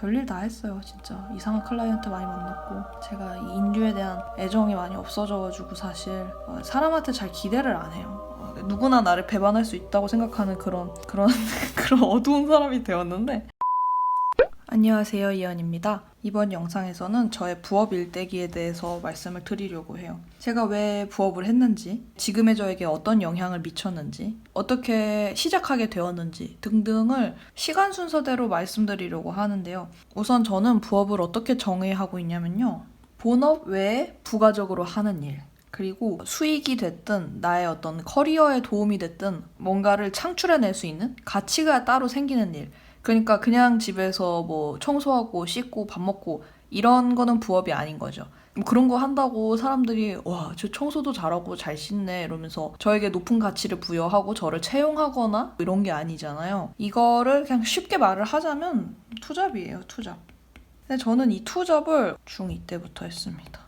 별일 다 했어요 진짜. 이상한 클라이언트 많이 만났고 제가 이 인류에 대한 애정이 많이 없어져가지고 사실 어, 사람한테 잘 기대를 안 해요. 어, 누구나 나를 배반할 수 있다고 생각하는 그런 그런 그런 어두운 사람이 되었는데. 안녕하세요 이연입니다 이번 영상에서는 저의 부업 일대기에 대해서 말씀을 드리려고 해요. 제가 왜 부업을 했는지 지금의 저에게 어떤 영향을 미쳤는지 어떻게 시작하게 되었는지 등등을 시간 순서대로 말씀드리려고 하는데요. 우선 저는 부업을 어떻게 정의하고 있냐면요. 본업 외에 부가적으로 하는 일 그리고 수익이 됐든 나의 어떤 커리어에 도움이 됐든 뭔가를 창출해낼 수 있는 가치가 따로 생기는 일 그러니까 그냥 집에서 뭐 청소하고 씻고 밥 먹고 이런 거는 부업이 아닌 거죠. 뭐 그런 거 한다고 사람들이 와, 저 청소도 잘하고 잘 씻네 이러면서 저에게 높은 가치를 부여하고 저를 채용하거나 이런 게 아니잖아요. 이거를 그냥 쉽게 말을 하자면 투잡이에요, 투잡. 근데 저는 이 투잡을 중2 때부터 했습니다.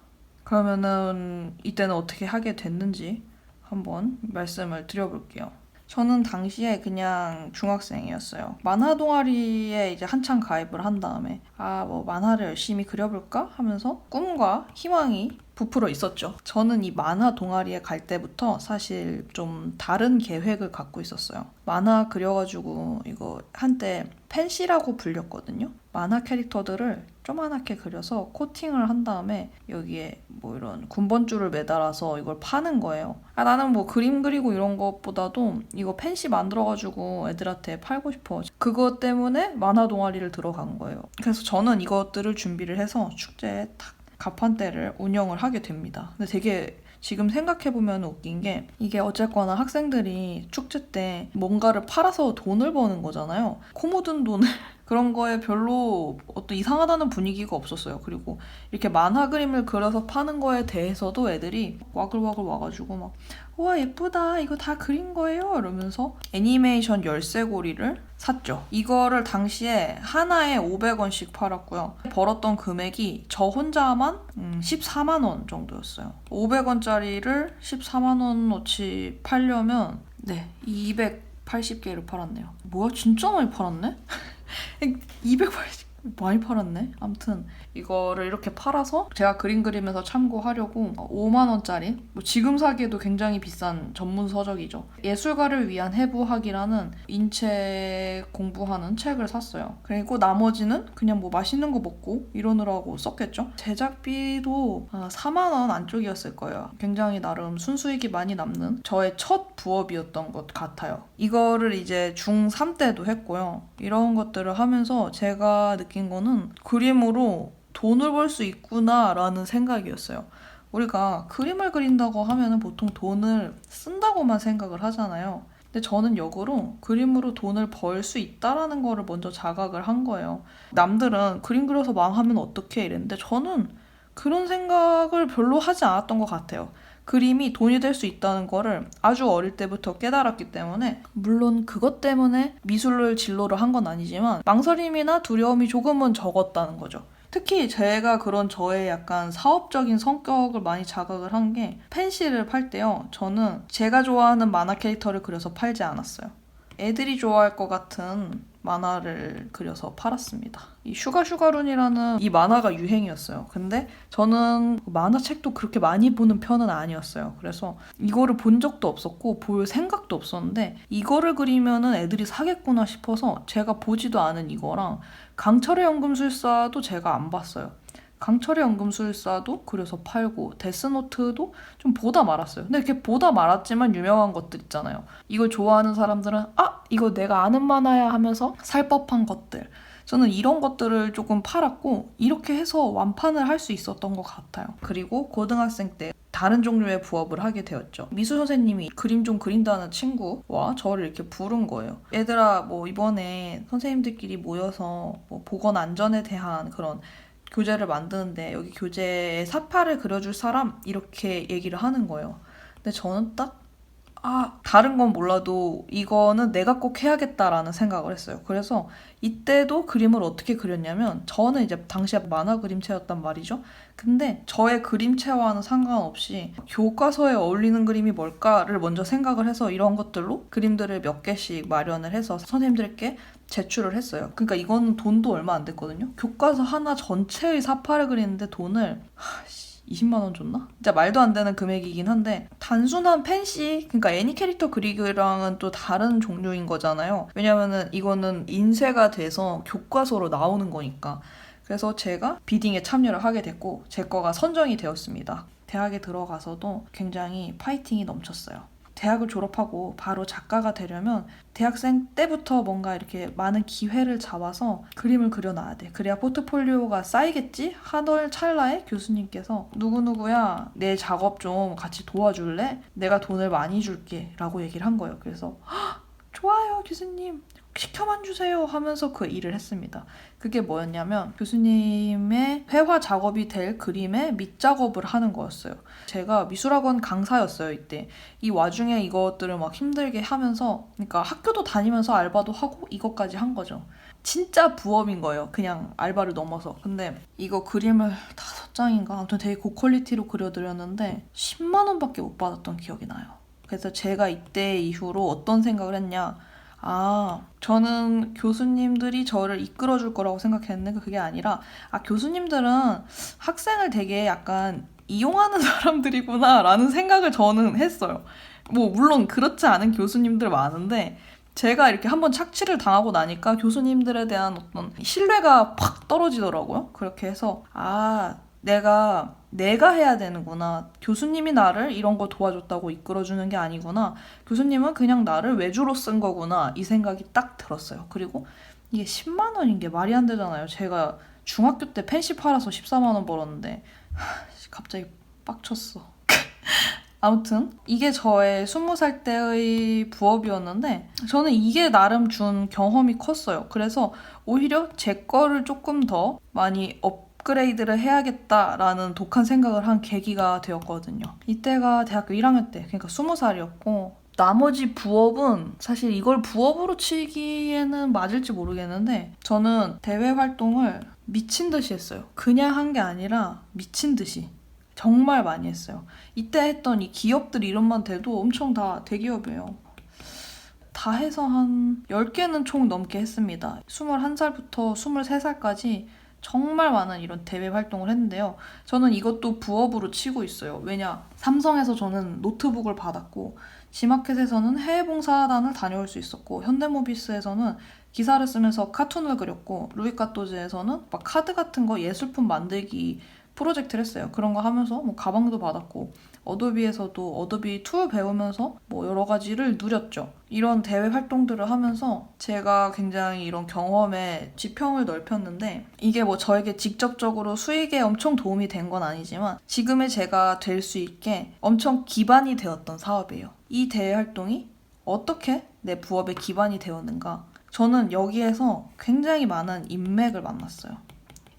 그러면은 이때는 어떻게 하게 됐는지 한번 말씀을 드려볼게요. 저는 당시에 그냥 중학생이었어요. 만화 동아리에 이제 한창 가입을 한 다음에 아 뭐 만화를 열심히 그려볼까 하면서 꿈과 희망이 부풀어 있었죠. 저는 이 만화 동아리에 갈 때부터 사실 좀 다른 계획을 갖고 있었어요. 만화 그려가지고 이거 한때 펜시라고 불렸거든요. 만화 캐릭터들을 조그맣게 그려서 코팅을 한 다음에 여기에 뭐 이런 군번줄을 매달아서 이걸 파는 거예요. 아, 나는 뭐 그림 그리고 이런 것보다도 이거 펜시 만들어가지고 애들한테 팔고 싶어. 그것 때문에 만화 동아리를 들어간 거예요. 그래서 저는 이것들을 준비를 해서 축제에 탁 가판대를 운영을 하게 됩니다. 근데 되게 지금 생각해보면 웃긴 게 이게 어쨌거나 학생들이 축제 때 뭔가를 팔아서 돈을 버는 거잖아요. 코 묻은 돈을 그런 거에 별로 어떤 이상하다는 분위기가 없었어요. 그리고 이렇게 만화 그림을 그려서 파는 거에 대해서도 애들이 와글와글 와가지고 막 우와 예쁘다 이거 다 그린 거예요 이러면서 애니메이션 열쇠고리를 샀죠. 이거를 당시에 하나에 500원씩 팔았고요. 벌었던 금액이 저 혼자만 음, 14만 원 정도였어요. 500원짜리를 14만 원어치 팔려면 네 280개를 팔았네요. 뭐야 진짜 많이 팔았네? 280 많이 팔았네. 아무튼 이거를 이렇게 팔아서 제가 그림 그리면서 참고하려고 5만 원짜리 뭐 지금 사기에도 굉장히 비싼 전문 서적이죠. 예술가를 위한 해부학이라는 인체 공부하는 책을 샀어요. 그리고 나머지는 그냥 뭐 맛있는 거 먹고 이러느라고 썼겠죠. 제작비도 4만 원 안쪽이었을 거예요. 굉장히 나름 순수익이 많이 남는 저의 첫 부업이었던 것 같아요. 이거를 이제 중3 때도 했고요. 이런 것들을 하면서 제가 느낀 거는 그림으로 돈을 벌 수 있구나라는 생각이었어요. 우리가 그림을 그린다고 하면은 보통 돈을 쓴다고만 생각을 하잖아요. 근데 저는 역으로 그림으로 돈을 벌 수 있다라는 거를 먼저 자각을 한 거예요. 남들은 그림 그려서 망하면 어떡해 이랬는데 저는 그런 생각을 별로 하지 않았던 것 같아요. 그림이 돈이 될 수 있다는 거를 아주 어릴 때부터 깨달았기 때문에 물론 그것 때문에 미술을 진로로 한건 아니지만 망설임이나 두려움이 조금은 적었다는 거죠. 특히 제가 그런 저의 약간 사업적인 성격을 많이 자각을 한 게 펜시를 팔 때요. 저는 제가 좋아하는 만화 캐릭터를 그려서 팔지 않았어요. 애들이 좋아할 것 같은 만화를 그려서 팔았습니다. 이 슈가 슈가룬이라는 이 만화가 유행이었어요. 근데 저는 만화책도 그렇게 많이 보는 편은 아니었어요. 그래서 이거를 본 적도 없었고 볼 생각도 없었는데 이거를 그리면은 애들이 사겠구나 싶어서 제가 보지도 않은 이거랑 강철의 연금술사도 제가 안 봤어요. 강철의 연금술사도 그려서 팔고 데스노트도 좀 보다 말았어요. 근데 이렇게 보다 말았지만 유명한 것들 있잖아요. 이걸 좋아하는 사람들은 아 이거 내가 아는 만화야 하면서 살 법한 것들. 저는 이런 것들을 조금 팔았고 이렇게 해서 완판을 할 수 있었던 것 같아요. 그리고 고등학생 때 다른 종류의 부업을 하게 되었죠. 미술 선생님이 그림 좀 그린다는 친구와 저를 이렇게 부른 거예요. 얘들아, 뭐 이번에 선생님들끼리 모여서 뭐 보건 안전에 대한 그런 교재를 만드는데 여기 교재에 사파를 그려줄 사람 이렇게 얘기를 하는 거예요. 근데 저는 딱 아, 다른 건 몰라도 이거는 내가 꼭 해야겠다라는 생각을 했어요. 그래서 이때도 그림을 어떻게 그렸냐면 저는 이제 당시에 만화 그림체였단 말이죠. 근데 저의 그림체와는 상관없이 교과서에 어울리는 그림이 뭘까를 먼저 생각을 해서 이런 것들로 그림들을 몇 개씩 마련을 해서 선생님들께 제출을 했어요. 그러니까 이거는 돈도 얼마 안 됐거든요. 교과서 하나 전체의 사파를 그리는데 돈을 하 씨 20만 원 줬나? 진짜 말도 안 되는 금액이긴 한데 단순한 펜시 그러니까 애니 캐릭터 그리기랑은 또 다른 종류인 거잖아요. 왜냐면은 이거는 인쇄가 돼서 교과서로 나오는 거니까. 그래서 제가 비딩에 참여를 하게 됐고 제 거가 선정이 되었습니다. 대학에 들어가서도 굉장히 파이팅이 넘쳤어요. 대학을 졸업하고 바로 작가가 되려면 대학생 때부터 뭔가 이렇게 많은 기회를 잡아서 그림을 그려놔야 돼. 그래야 포트폴리오가 쌓이겠지? 하던 찰나에 교수님께서 누구누구야 내 작업 좀 같이 도와줄래? 내가 돈을 많이 줄게 라고 얘기를 한 거예요. 그래서 "헉, 좋아요 교수님 시켜만 주세요 하면서 그 일을 했습니다. 그게 뭐였냐면 교수님의 회화 작업이 될 그림의 밑작업을 하는 거였어요. 제가 미술학원 강사였어요, 이때. 이 와중에 이것들을 막 힘들게 하면서, 그러니까 학교도 다니면서 알바도 하고 이것까지 한 거죠. 진짜 부업인 거예요. 그냥 알바를 넘어서. 근데 이거 그림을 다섯 장인가? 아무튼 되게 고퀄리티로 그려드렸는데 10만 원밖에 못 받았던 기억이 나요. 그래서 제가 이때 이후로 어떤 생각을 했냐. 아, 저는 교수님들이 저를 이끌어 줄 거라고 생각했는데 그게 아니라, 아, 교수님들은 학생을 되게 약간 이용하는 사람들이구나 라는 생각을 저는 했어요. 뭐, 물론 그렇지 않은 교수님들 많은데, 제가 이렇게 한번 착취를 당하고 나니까 교수님들에 대한 어떤 신뢰가 팍 떨어지더라고요. 그렇게 해서, 아, 내가, 내가 해야 되는구나. 교수님이 나를 이런 거 도와줬다고 이끌어주는 게 아니구나. 교수님은 그냥 나를 외주로 쓴 거구나. 이 생각이 딱 들었어요. 그리고 이게 10만 원인 게 말이 안 되잖아요. 제가 중학교 때 펜시 팔아서 14만 원 벌었는데, 하, 갑자기 빡쳤어. 아무튼 이게 저의 20살 때의 부업이었는데 저는 이게 나름 준 경험이 컸어요. 그래서 오히려 제 거를 조금 더 많이 업 그레이드를 해야겠다라는 독한 생각을 한 계기가 되었거든요. 이때가 대학교 1학년 때, 그러니까 20살이었고 나머지 부업은 사실 이걸 부업으로 치기에는 맞을지 모르겠는데 저는 대외 활동을 미친 듯이 했어요. 그냥 한 게 아니라 미친 듯이. 정말 많이 했어요. 이때 했던 이 기업들 이름만 대도 엄청 다 대기업이에요. 다 해서 한 10개는 총 넘게 했습니다. 21살부터 23살까지 정말 많은 이런 대외 활동을 했는데요. 저는 이것도 부업으로 치고 있어요. 왜냐? 삼성에서 저는 노트북을 받았고, 지마켓에서는 해외 봉사단을 다녀올 수 있었고, 현대모비스에서는 기사를 쓰면서 카툰을 그렸고, 루이카토즈에서는 막 카드 같은 거 예술품 만들기 프로젝트를 했어요. 그런 거 하면서 뭐 가방도 받았고 어도비에서도 어도비 툴 배우면서 뭐 여러 가지를 누렸죠. 이런 대외 활동들을 하면서 제가 굉장히 이런 경험에 지평을 넓혔는데 이게 뭐 저에게 직접적으로 수익에 엄청 도움이 된 건 아니지만 지금의 제가 될 수 있게 엄청 기반이 되었던 사업이에요. 이 대외 활동이 어떻게 내 부업의 기반이 되었는가? 저는 여기에서 굉장히 많은 인맥을 만났어요.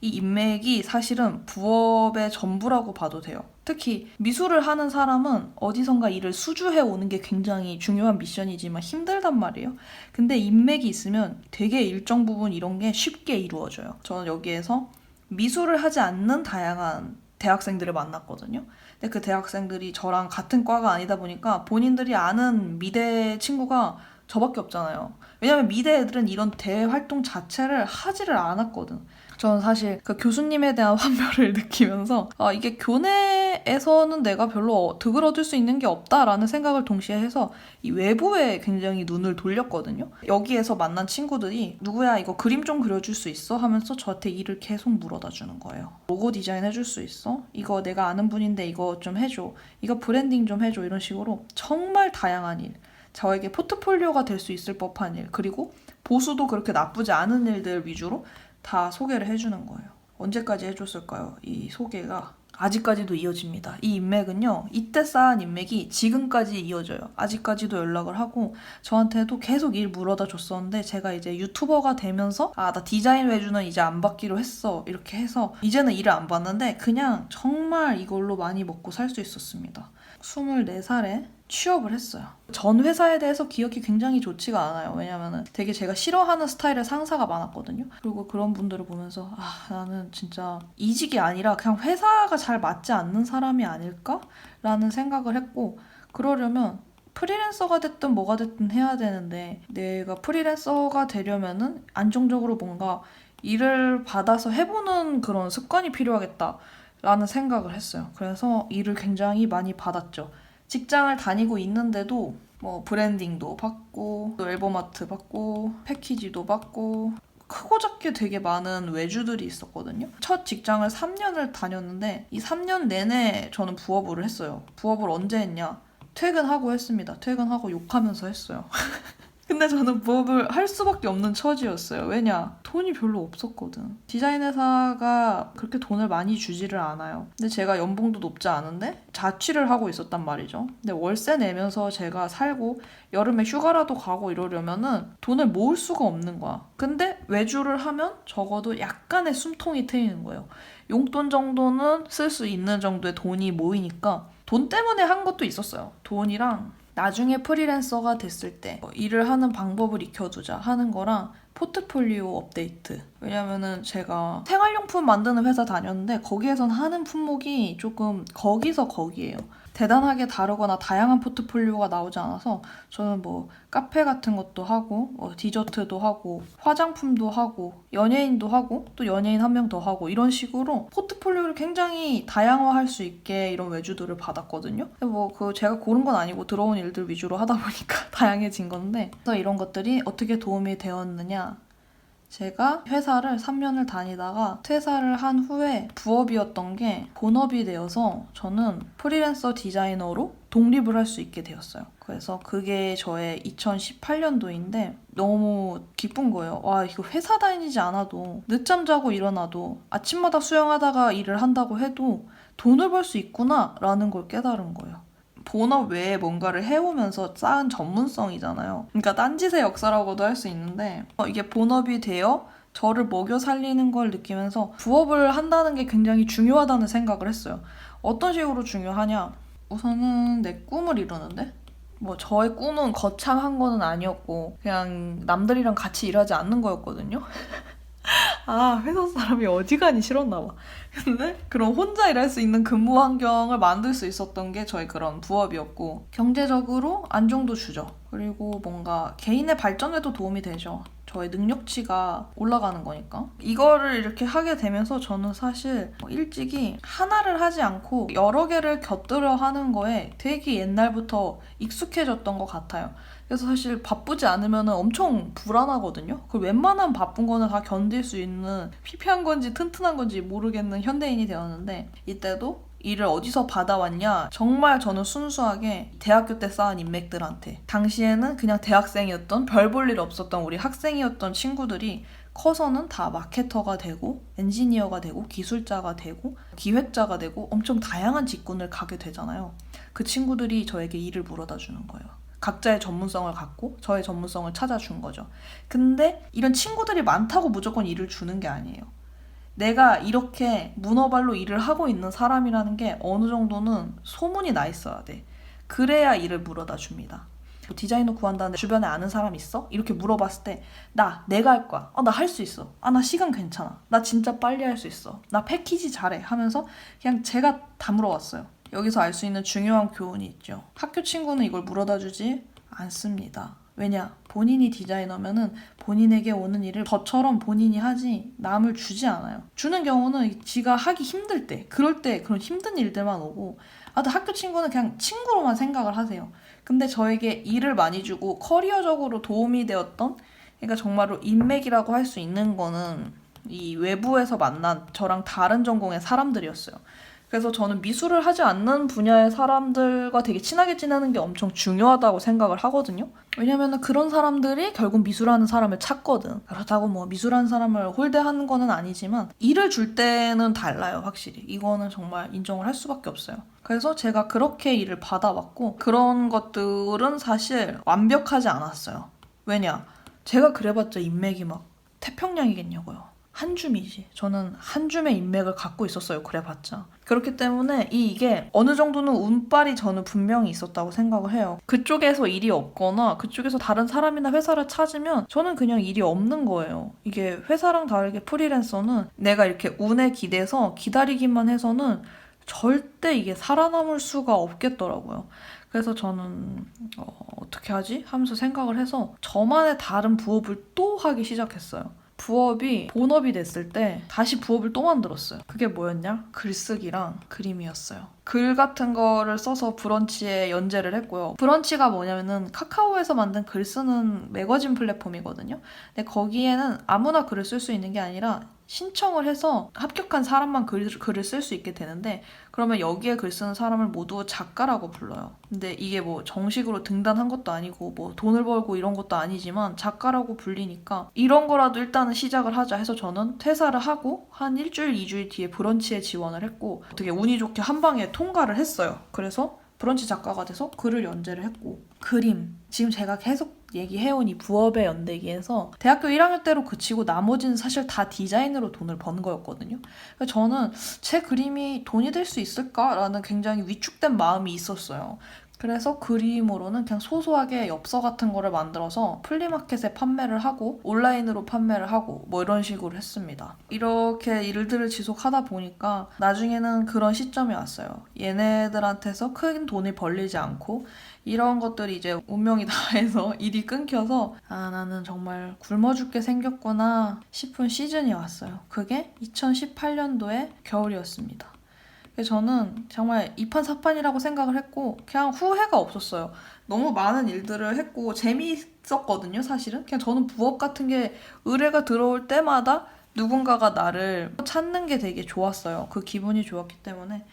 이 인맥이 사실은 부업의 전부라고 봐도 돼요. 특히 미술을 하는 사람은 어디선가 일을 수주해 오는 게 굉장히 중요한 미션이지만 힘들단 말이에요. 근데 인맥이 있으면 되게 일정 부분 이런 게 쉽게 이루어져요. 저는 여기에서 미술을 하지 않는 다양한 대학생들을 만났거든요. 근데 그 대학생들이 저랑 같은 과가 아니다 보니까 본인들이 아는 미대 친구가 저밖에 없잖아요. 왜냐면 미대 애들은 이런 대외 활동 자체를 하지를 않았거든. 저는 사실 그 교수님에 대한 환멸을 느끼면서 아, 이게 교내에서는 내가 별로 얻을 수 있는 게 없다라는 생각을 동시에 해서 이 외부에 굉장히 눈을 돌렸거든요. 여기에서 만난 친구들이 누구야 이거 그림 좀 그려줄 수 있어? 하면서 저한테 일을 계속 물어다 주는 거예요. 로고 디자인 해줄 수 있어? 이거 내가 아는 분인데 이거 좀 해줘. 이거 브랜딩 좀 해줘. 이런 식으로 정말 다양한 일. 저에게 포트폴리오가 될 수 있을 법한 일. 그리고 보수도 그렇게 나쁘지 않은 일들 위주로 다 소개를 해주는 거예요. 언제까지 해줬을까요? 이 소개가 아직까지도 이어집니다. 이 인맥은요, 이때 쌓은 인맥이 지금까지 이어져요. 아직까지도 연락을 하고, 저한테도 계속 일 물어다 줬었는데, 제가 이제 유튜버가 되면서, 아, 나 디자인 외주는 이제 안 받기로 했어. 이렇게 해서, 이제는 일을 안 받는데, 그냥 정말 이걸로 많이 먹고 살 수 있었습니다. 24살에 취업을 했어요. 전 회사에 대해서 기억이 굉장히 좋지가 않아요. 왜냐면은 되게 제가 싫어하는 스타일의 상사가 많았거든요. 그리고 그런 분들을 보면서 아, 나는 진짜 이직이 아니라 그냥 회사가 잘 맞지 않는 사람이 아닐까라는 생각을 했고 그러려면 프리랜서가 됐든 뭐가 됐든 해야 되는데 내가 프리랜서가 되려면은 안정적으로 뭔가 일을 받아서 해보는 그런 습관이 필요하겠다 라는 생각을 했어요. 그래서 일을 굉장히 많이 받았죠. 직장을 다니고 있는데도 뭐 브랜딩도 받고 또 앨범 아트 받고 패키지도 받고 크고 작게 되게 많은 외주들이 있었거든요. 첫 직장을 3년을 다녔는데 이 3년 내내 저는 부업을 했어요. 부업을 언제 했냐? 퇴근하고 했습니다. 퇴근하고 욕하면서 했어요. 근데 저는 부업을 할 수밖에 없는 처지였어요. 왜냐? 돈이 별로 없었거든. 디자인 회사가 그렇게 돈을 많이 주지를 않아요. 근데 제가 연봉도 높지 않은데 자취를 하고 있었단 말이죠. 근데 월세 내면서 제가 살고 여름에 휴가라도 가고 이러려면은 돈을 모을 수가 없는 거야. 근데 외주를 하면 적어도 약간의 숨통이 트이는 거예요. 용돈 정도는 쓸 수 있는 정도의 돈이 모이니까 돈 때문에 한 것도 있었어요. 돈이랑 나중에 프리랜서가 됐을 때 어, 일을 하는 방법을 익혀두자 하는 거랑 포트폴리오 업데이트. 왜냐면은 제가 생활용품 만드는 회사 다녔는데 거기에선 하는 품목이 조금 거기서 거기에요. 대단하게 다르거나 다양한 포트폴리오가 나오지 않아서 저는 뭐 카페 같은 것도 하고 뭐 디저트도 하고 화장품도 하고 연예인도 하고 또 연예인 한 명 더 하고 이런 식으로 포트폴리오를 굉장히 다양화할 수 있게 이런 외주들을 받았거든요. 뭐 그 제가 고른 건 아니고 들어온 일들 위주로 하다 보니까 다양해진 건데 그래서 이런 것들이 어떻게 도움이 되었느냐 제가 회사를 3년을 다니다가 퇴사를 한 후에 부업이었던 게 본업이 되어서 저는 프리랜서 디자이너로 독립을 할 수 있게 되었어요. 그래서 그게 저의 2018년도인데 너무 기쁜 거예요. 와, 이거 회사 다니지 않아도 늦잠 자고 일어나도 아침마다 수영하다가 일을 한다고 해도 돈을 벌 수 있구나 라는 걸 깨달은 거예요. 본업 외에 뭔가를 해오면서 쌓은 전문성이잖아요. 그러니까 딴짓의 역사라고도 할 수 있는데 어, 이게 본업이 되어 저를 먹여 살리는 걸 느끼면서 부업을 한다는 게 굉장히 중요하다는 생각을 했어요. 어떤 식으로 중요하냐? 우선은 내 꿈을 이루는데 뭐 저의 꿈은 거창한 거는 아니었고 그냥 남들이랑 같이 일하지 않는 거였거든요. 아 회사 사람이 어지간히 싫었나 봐. 근데 그런 혼자 일할 수 있는 근무 환경을 만들 수 있었던 게 저의 그런 부업이었고 경제적으로 안정도 주죠. 그리고 뭔가 개인의 발전에도 도움이 되죠. 저의 능력치가 올라가는 거니까. 이거를 이렇게 하게 되면서 저는 사실 일찍이 하나를 하지 않고 여러 개를 곁들여 하는 거에 되게 옛날부터 익숙해졌던 것 같아요. 그래서 사실 바쁘지 않으면 엄청 불안하거든요. 그 웬만한 바쁜 거는 다 견딜 수 있는 피폐한 건지 튼튼한 건지 모르겠는 현대인이 되었는데 이때도 일을 어디서 받아왔냐? 정말 저는 순수하게 대학교 때 쌓은 인맥들한테 당시에는 그냥 대학생이었던 별 볼 일 없었던 우리 학생이었던 친구들이 커서는 다 마케터가 되고 엔지니어가 되고 기술자가 되고 기획자가 되고 엄청 다양한 직군을 가게 되잖아요. 그 친구들이 저에게 일을 물어다 주는 거예요. 각자의 전문성을 갖고 저의 전문성을 찾아준 거죠. 근데 이런 친구들이 많다고 무조건 일을 주는 게 아니에요. 내가 이렇게 문어발로 일을 하고 있는 사람이라는 게 어느 정도는 소문이 나 있어야 돼. 그래야 일을 물어다 줍니다. 뭐 디자이너 구한다는데 주변에 아는 사람 있어? 이렇게 물어봤을 때 나 내가 할 거야. 아, 나 할 수 있어. 아, 나 시간 괜찮아. 나 진짜 빨리 할 수 있어. 나 패키지 잘해. 하면서 그냥 제가 다 물어봤어요. 여기서 알 수 있는 중요한 교훈이 있죠. 학교 친구는 이걸 물어다 주지 않습니다. 왜냐? 본인이 디자이너면은 본인에게 오는 일을 저처럼 본인이 하지 남을 주지 않아요. 주는 경우는 지가 하기 힘들 때, 그럴 때 그런 힘든 일들만 오고, 아, 또 학교 친구는 그냥 친구로만 생각을 하세요. 근데 저에게 일을 많이 주고 커리어적으로 도움이 되었던, 그러니까 정말로 인맥이라고 할 수 있는 거는 이 외부에서 만난 저랑 다른 전공의 사람들이었어요. 그래서 저는 미술을 하지 않는 분야의 사람들과 되게 친하게 지내는 게 엄청 중요하다고 생각을 하거든요. 왜냐면 그런 사람들이 결국 미술하는 사람을 찾거든. 그렇다고 뭐 미술하는 사람을 홀대하는 거는 아니지만 일을 줄 때는 달라요, 확실히. 이거는 정말 인정을 할 수밖에 없어요. 그래서 제가 그렇게 일을 받아왔고 그런 것들은 사실 완벽하지 않았어요. 왜냐? 제가 그래봤자 인맥이 막 태평양이겠냐고요. 한 줌이지. 저는 한 줌의 인맥을 갖고 있었어요. 그래봤자. 그렇기 때문에 이 이게 어느 정도는 운빨이 저는 분명히 있었다고 생각을 해요. 그쪽에서 일이 없거나 그쪽에서 다른 사람이나 회사를 찾으면 저는 그냥 일이 없는 거예요. 이게 회사랑 다르게 프리랜서는 내가 이렇게 운에 기대서 기다리기만 해서는 절대 이게 살아남을 수가 없겠더라고요. 그래서 저는 어, 어떻게 하지? 하면서 생각을 해서 저만의 다른 부업을 또 하기 시작했어요. 부업이 본업이 됐을 때 다시 부업을 또 만들었어요. 그게 뭐였냐? 글쓰기랑 그림이었어요. 글 같은 거를 써서 브런치에 연재를 했고요. 브런치가 뭐냐면은 카카오에서 만든 글 쓰는 매거진 플랫폼이거든요. 근데 거기에는 아무나 글을 쓸 수 있는 게 아니라 신청을 해서 합격한 사람만 글, 글을 쓸 수 있게 되는데 그러면 여기에 글 쓰는 사람을 모두 작가라고 불러요. 근데 이게 뭐 정식으로 등단한 것도 아니고 뭐 돈을 벌고 이런 것도 아니지만 작가라고 불리니까 이런 거라도 일단은 시작을 하자 해서 저는 퇴사를 하고 한 일주일, 이주일 뒤에 브런치에 지원을 했고 되게 운이 좋게 한 방에 통과를 했어요. 그래서 브런치 작가가 돼서 글을 연재를 했고 그림 지금 제가 계속 얘기해온 이 부업의 연대기에서 대학교 1학년 때로 그치고 나머지는 사실 다 디자인으로 돈을 버는 거였거든요. 그래서 저는 제 그림이 돈이 될 수 있을까라는 굉장히 위축된 마음이 있었어요. 그래서 그림으로는 그냥 소소하게 엽서 같은 거를 만들어서 플리마켓에 판매를 하고 온라인으로 판매를 하고 뭐 이런 식으로 했습니다. 이렇게 일들을 지속하다 보니까 나중에는 그런 시점이 왔어요. 얘네들한테서 큰 돈이 벌리지 않고 이런 것들이 이제 운명이 다해서 일이 끊겨서 아 나는 정말 굶어 죽게 생겼구나 싶은 시즌이 왔어요. 그게 2018년도의 겨울이었습니다. 저는 정말 이판사판이라고 생각을 했고 그냥 후회가 없었어요. 너무 많은 일들을 했고 재미있었거든요, 사실은. 그냥 저는 부업 같은 게 의뢰가 들어올 때마다 누군가가 나를 찾는 게 되게 좋았어요. 그 기분이 좋았기 때문에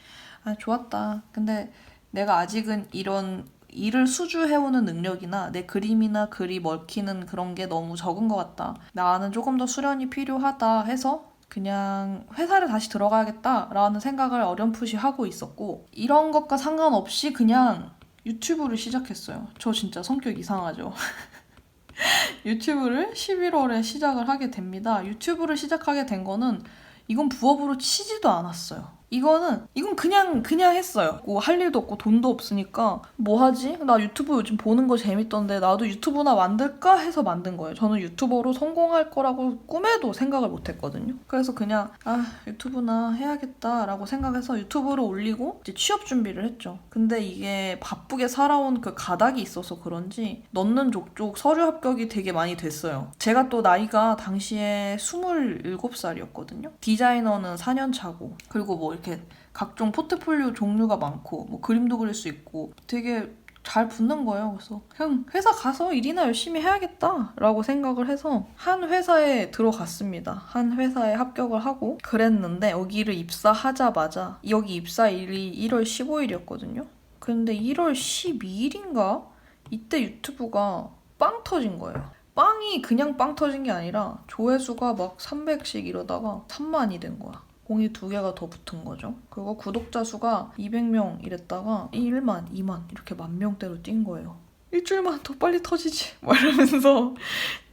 아, 좋았다. 근데 내가 아직은 이런 일을 수주해오는 능력이나 내 그림이나 글이 먹히는 그런 게 너무 적은 것 같다. 나는 조금 더 수련이 필요하다 해서 그냥 회사를 다시 들어가야겠다라는 생각을 어렴풋이 하고 있었고 이런 것과 상관없이 그냥 유튜브를 시작했어요. 저 진짜 성격 이상하죠. 유튜브를 11월에 시작을 하게 됩니다. 유튜브를 시작하게 된 거는 이건 부업으로 치지도 않았어요. 이거는 이건 그냥 그냥 했어요. 뭐 할 일도 없고 돈도 없으니까 뭐 하지? 나 유튜브 요즘 보는 거 재밌던데 나도 유튜브나 만들까 해서 만든 거예요. 저는 유튜버로 성공할 거라고 꿈에도 생각을 못 했거든요. 그래서 그냥 아, 유튜브나 해야겠다라고 생각해서 유튜브를 올리고 이제 취업 준비를 했죠. 근데 이게 바쁘게 살아온 그 가닥이 있어서 그런지 넣는 족족 서류 합격이 되게 많이 됐어요. 제가 또 나이가 당시에 27살이었거든요. 디자이너는 4년 차고 그리고 뭐 이렇게 각종 포트폴리오 종류가 많고 뭐 그림도 그릴 수 있고 되게 잘 붙는 거예요. 그래서 그냥 회사 가서 일이나 열심히 해야겠다라고 생각을 해서 한 회사에 들어갔습니다. 한 회사에 합격을 하고 그랬는데 여기를 입사하자마자 여기 입사일이 1월 15일이었거든요. 근데 1월 12일인가 이때 유튜브가 빵 터진 거예요. 빵이 그냥 빵 터진 게 아니라 조회수가 막 300씩 이러다가 3만이 된 거야. 공이 두 개가 더 붙은 거죠. 그거 구독자 수가 200명 이랬다가 1만, 2만 이렇게 만 명대로 뛴 거예요. 일주일만 더 빨리 터지지 막 이러면서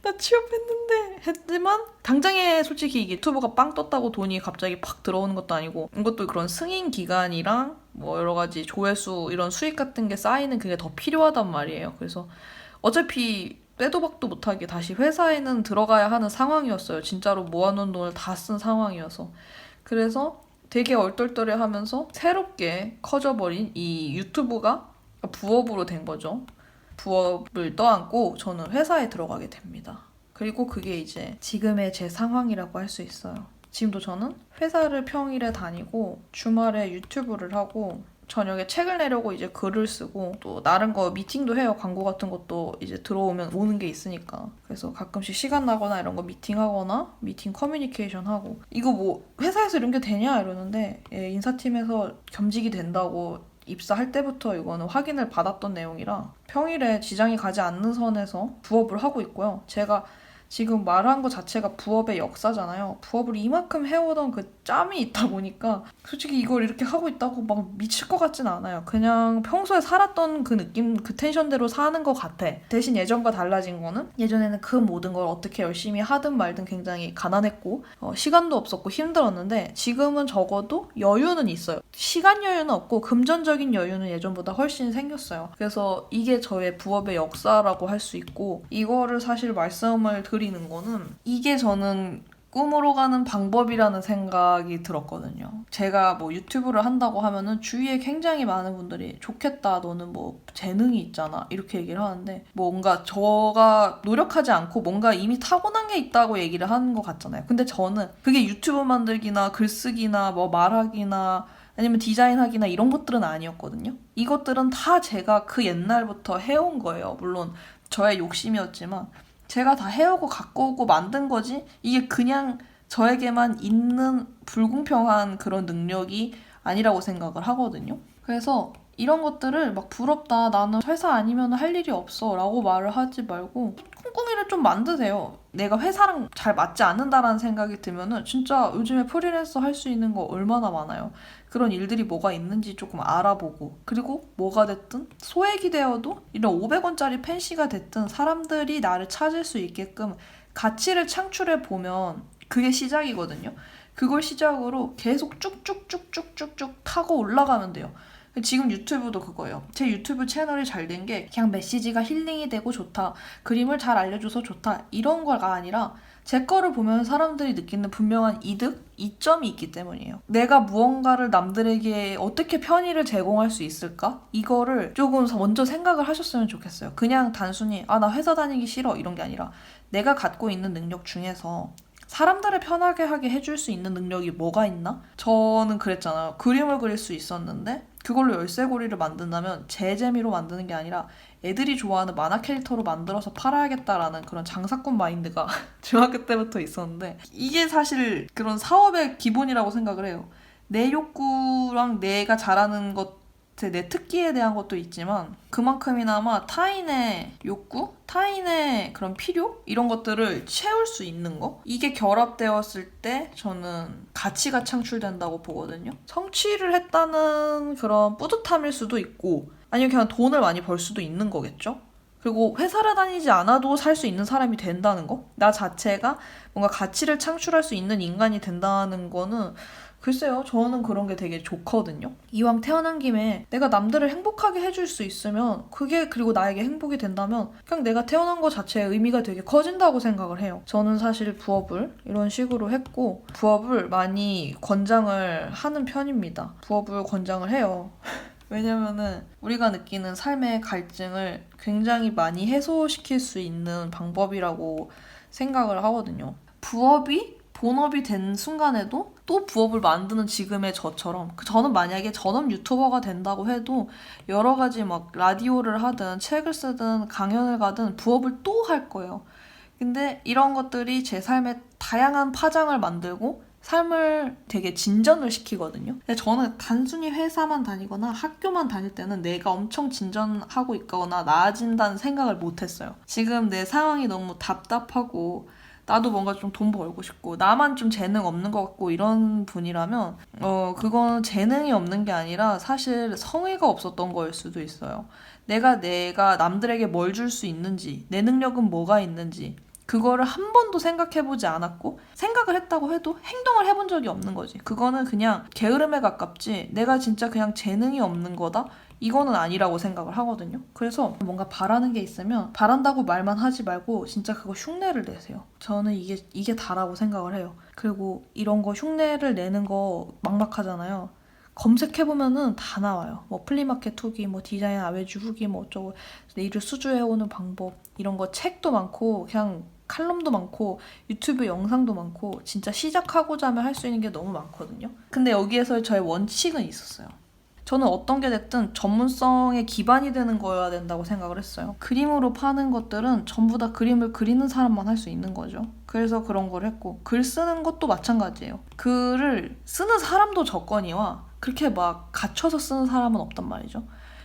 나 취업했는데 했지만 당장에 솔직히 유튜브가 빵 떴다고 돈이 갑자기 팍 들어오는 것도 아니고 이것도 그런 승인 기간이랑 뭐 여러 가지 조회수 이런 수익 같은 게 쌓이는 그게 더 필요하단 말이에요. 그래서 어차피 빼도 박도 못하게 다시 회사에는 들어가야 하는 상황이었어요. 진짜로 모아놓은 돈을 다 쓴 상황이어서. 그래서 되게 얼떨떨해 하면서 새롭게 커져버린 이 유튜브가 부업으로 된 거죠. 부업을 떠안고 저는 회사에 들어가게 됩니다. 그리고 그게 이제 지금의 제 상황이라고 할 수 있어요. 지금도 저는 회사를 평일에 다니고 주말에 유튜브를 하고 저녁에 책을 내려고 이제 글을 쓰고 또 다른 거 미팅도 해요. 광고 같은 것도 이제 들어오면 오는 게 있으니까. 그래서 가끔씩 시간 나거나 이런 거 미팅하거나 미팅 커뮤니케이션 하고 이거 뭐 회사에서 이런 게 되냐 이러는데 예, 인사팀에서 겸직이 된다고 입사할 때부터 이거는 확인을 받았던 내용이라 평일에 지장이 가지 않는 선에서 부업을 하고 있고요. 제가 지금 말한 것 자체가 부업의 역사잖아요. 부업을 이만큼 해오던 그 짬이 있다 보니까 솔직히 이걸 이렇게 하고 있다고 막 미칠 것 같진 않아요. 그냥 평소에 살았던 그 느낌, 그 텐션대로 사는 것 같아. 대신 예전과 달라진 거는 예전에는 그 모든 걸 어떻게 열심히 하든 말든 굉장히 가난했고 어, 시간도 없었고 힘들었는데 지금은 적어도 여유는 있어요. 시간 여유는 없고 금전적인 여유는 예전보다 훨씬 생겼어요. 그래서 이게 저의 부업의 역사라고 할 수 있고 이거를 사실 말씀을 드 리는 거는 이게 저는 꿈으로 가는 방법이라는 생각이 들었거든요. 제가 뭐 유튜브를 한다고 하면은 주위에 굉장히 많은 분들이 좋겠다, 너는 뭐 재능이 있잖아. 이렇게 얘기를 하는데 뭔가 저가 노력하지 않고 뭔가 이미 타고난 게 있다고 얘기를 하는 것 같잖아요. 근데 저는 그게 유튜브 만들기나 글쓰기나 뭐 말하기나 아니면 디자인하기나 이런 것들은 아니었거든요. 이것들은 다 제가 그 옛날부터 해온 거예요. 물론 저의 욕심이었지만 제가 다 해오고 갖고 오고 만든 거지 이게 그냥 저에게만 있는 불공평한 그런 능력이 아니라고 생각을 하거든요. 그래서 이런 것들을 막 부럽다 나는 회사 아니면 할 일이 없어 라고 말을 하지 말고 꼼꼼히를 좀 만드세요. 내가 회사랑 잘 맞지 않는다라는 생각이 들면은 진짜 요즘에 프리랜서 할 수 있는 거 얼마나 많아요. 그런 일들이 뭐가 있는지 조금 알아보고 그리고 뭐가 됐든 소액이 되어도 이런 500원짜리 펜시가 됐든 사람들이 나를 찾을 수 있게끔 가치를 창출해 보면 그게 시작이거든요. 그걸 시작으로 계속 쭉쭉쭉쭉쭉쭉 타고 올라가면 돼요. 지금 유튜브도 그거예요. 제 유튜브 채널이 잘 된 게 그냥 메시지가 힐링이 되고 좋다. 그림을 잘 알려줘서 좋다. 이런 거가 아니라 제 거를 보면 사람들이 느끼는 분명한 이득, 이점이 있기 때문이에요. 내가 무언가를 남들에게 어떻게 편의를 제공할 수 있을까? 이거를 조금 먼저 생각을 하셨으면 좋겠어요. 그냥 단순히, 아, 나 회사 다니기 싫어. 이런 게 아니라 내가 갖고 있는 능력 중에서 사람들을 편하게 하게 해줄 수 있는 능력이 뭐가 있나? 저는 그랬잖아요. 그림을 그릴 수 있었는데 그걸로 열쇠고리를 만든다면 제 재미로 만드는 게 아니라 애들이 좋아하는 만화 캐릭터로 만들어서 팔아야겠다라는 그런 장사꾼 마인드가 중학교 때부터 있었는데 이게 사실 그런 사업의 기본이라고 생각을 해요. 내 욕구랑 내가 잘하는 것, 내 특기에 대한 것도 있지만 그만큼이나마 타인의 욕구, 타인의 그런 필요 이런 것들을 채울 수 있는 거 이게 결합되었을 때 저는 가치가 창출된다고 보거든요. 성취를 했다는 그런 뿌듯함일 수도 있고 아니면 그냥 돈을 많이 벌 수도 있는 거겠죠. 그리고 회사를 다니지 않아도 살 수 있는 사람이 된다는 거? 나 자체가 뭔가 가치를 창출할 수 있는 인간이 된다는 거는 글쎄요, 저는 그런 게 되게 좋거든요. 이왕 태어난 김에 내가 남들을 행복하게 해줄 수 있으면 그게 그리고 나에게 행복이 된다면 그냥 내가 태어난 것 자체의 의미가 되게 커진다고 생각을 해요. 저는 사실 부업을 이런 식으로 했고 부업을 많이 권장을 하는 편입니다. 부업을 권장을 해요. 왜냐면은 우리가 느끼는 삶의 갈증을 굉장히 많이 해소시킬 수 있는 방법이라고 생각을 하거든요. 부업이 본업이 된 순간에도 또 부업을 만드는 지금의 저처럼 그 저는 만약에 전업 유튜버가 된다고 해도 여러 가지 막 라디오를 하든 책을 쓰든 강연을 가든 부업을 또 할 거예요. 근데 이런 것들이 제 삶에 다양한 파장을 만들고 삶을 되게 진전을 시키거든요. 근데 저는 단순히 회사만 다니거나 학교만 다닐 때는 내가 엄청 진전하고 있거나 나아진다는 생각을 못 했어요. 지금 내 상황이 너무 답답하고 나도 뭔가 좀 돈 벌고 싶고 나만 좀 재능 없는 것 같고 이런 분이라면 어 그건 재능이 없는 게 아니라 사실 성의가 없었던 거일 수도 있어요. 내가 내가 남들에게 뭘 줄 수 있는지 내 능력은 뭐가 있는지 그거를 한 번도 생각해보지 않았고 생각을 했다고 해도 행동을 해본 적이 없는 거지. 그거는 그냥 게으름에 가깝지 내가 진짜 그냥 재능이 없는 거다? 이거는 아니라고 생각을 하거든요. 그래서 뭔가 바라는 게 있으면 바란다고 말만 하지 말고 진짜 그거 흉내를 내세요. 저는 이게 이게 다라고 생각을 해요. 그리고 이런 거 흉내를 내는 거 막막하잖아요. 검색해보면은 다 나와요. 뭐 플리마켓 후기, 뭐 디자인 아외주 후기, 뭐 어쩌고 일을 수주해오는 방법 이런 거 책도 많고 그냥 칼럼도 많고 유튜브 영상도 많고 진짜 시작하고자 하면 할 수 있는 게 너무 많거든요. 근데 여기에서 저의 원칙은 있었어요. 저는 어떤 게 됐든 전문성에 기반이 되는 거여야 된다고 생각을 했어요. 그림으로 파는 것들은 전부 다 그림을 그리는 사람만 할 수 있는 거죠. 그래서 그런 걸 했고 글 쓰는 것도 마찬가지예요. 글을 쓰는 사람도 적거니와 그렇게 막 갇혀서 쓰는 사람은 없단 말이죠.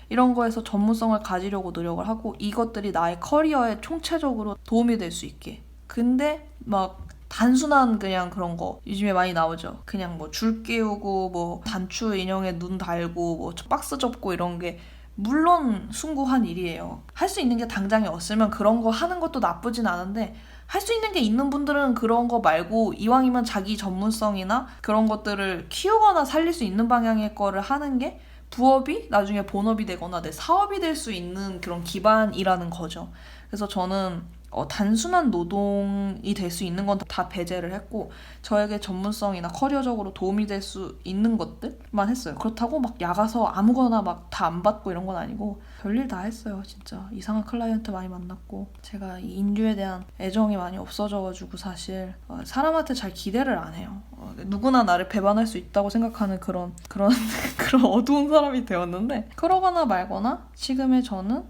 이런 거에서 전문성을 가지려고 노력을 하고 이것들이 나의 커리어에 총체적으로 도움이 될 수 있게 근데 막 단순한 그냥 그런 거 요즘에 많이 나오죠. 그냥 뭐줄 깨우고 뭐 단추 인형에 눈 달고 뭐 박스 접고 이런 게 물론 숭고한 일이에요. 할 수 있는 게 당장에 없으면 그런 거 하는 것도 나쁘진 않은데 할 수 있는 게 있는 분들은 그런 거 말고 이왕이면 자기 전문성이나 그런 것들을 키우거나 살릴 수 있는 방향의 거를 하는 게 부업이 나중에 본업이 되거나 내 사업이 될 수 있는 그런 기반이라는 거죠. 그래서 저는 어, 단순한 노동이 될 수 있는 건 다 배제를 했고 저에게 전문성이나 커리어적으로 도움이 될 수 있는 것들만 했어요. 그렇다고 막 야가서 아무거나 막 다 안 받고 이런 건 아니고 별일 다 했어요. 진짜 이상한 클라이언트 많이 만났고 제가 이 인류에 대한 애정이 많이 없어져가지고 사실 어, 사람한테 잘 기대를 안 해요. 어, 누구나 나를 배반할 수 있다고 생각하는 그런 그런 그런 어두운 사람이 되었는데 그러거나 말거나 지금의 저는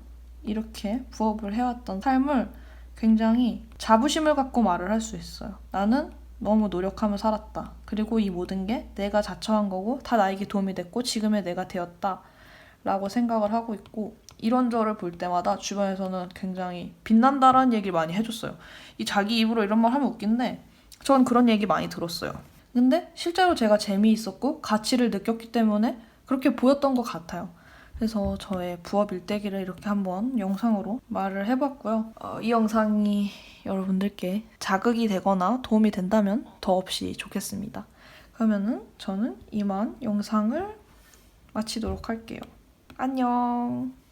이렇게 부업을 해왔던 삶을 굉장히 자부심을 갖고 말을 할 수 있어요. 나는 너무 노력하며 살았다. 그리고 이 모든 게 내가 자처한 거고 다 나에게 도움이 됐고 지금의 내가 되었다. 라고 생각을 하고 있고 이런 저를 볼 때마다 주변에서는 굉장히 빛난다라는 얘기를 많이 해줬어요. 이 자기 입으로 이런 말 하면 웃긴데 전 그런 얘기 많이 들었어요. 근데 실제로 제가 재미있었고 가치를 느꼈기 때문에 그렇게 보였던 것 같아요. 그래서 저의 부업 일대기를 이렇게 한번 영상으로 말을 해봤고요. 어, 이 영상이 여러분들께 자극이 되거나 도움이 된다면 더없이 좋겠습니다. 그러면은 저는 이만 영상을 마치도록 할게요. 안녕.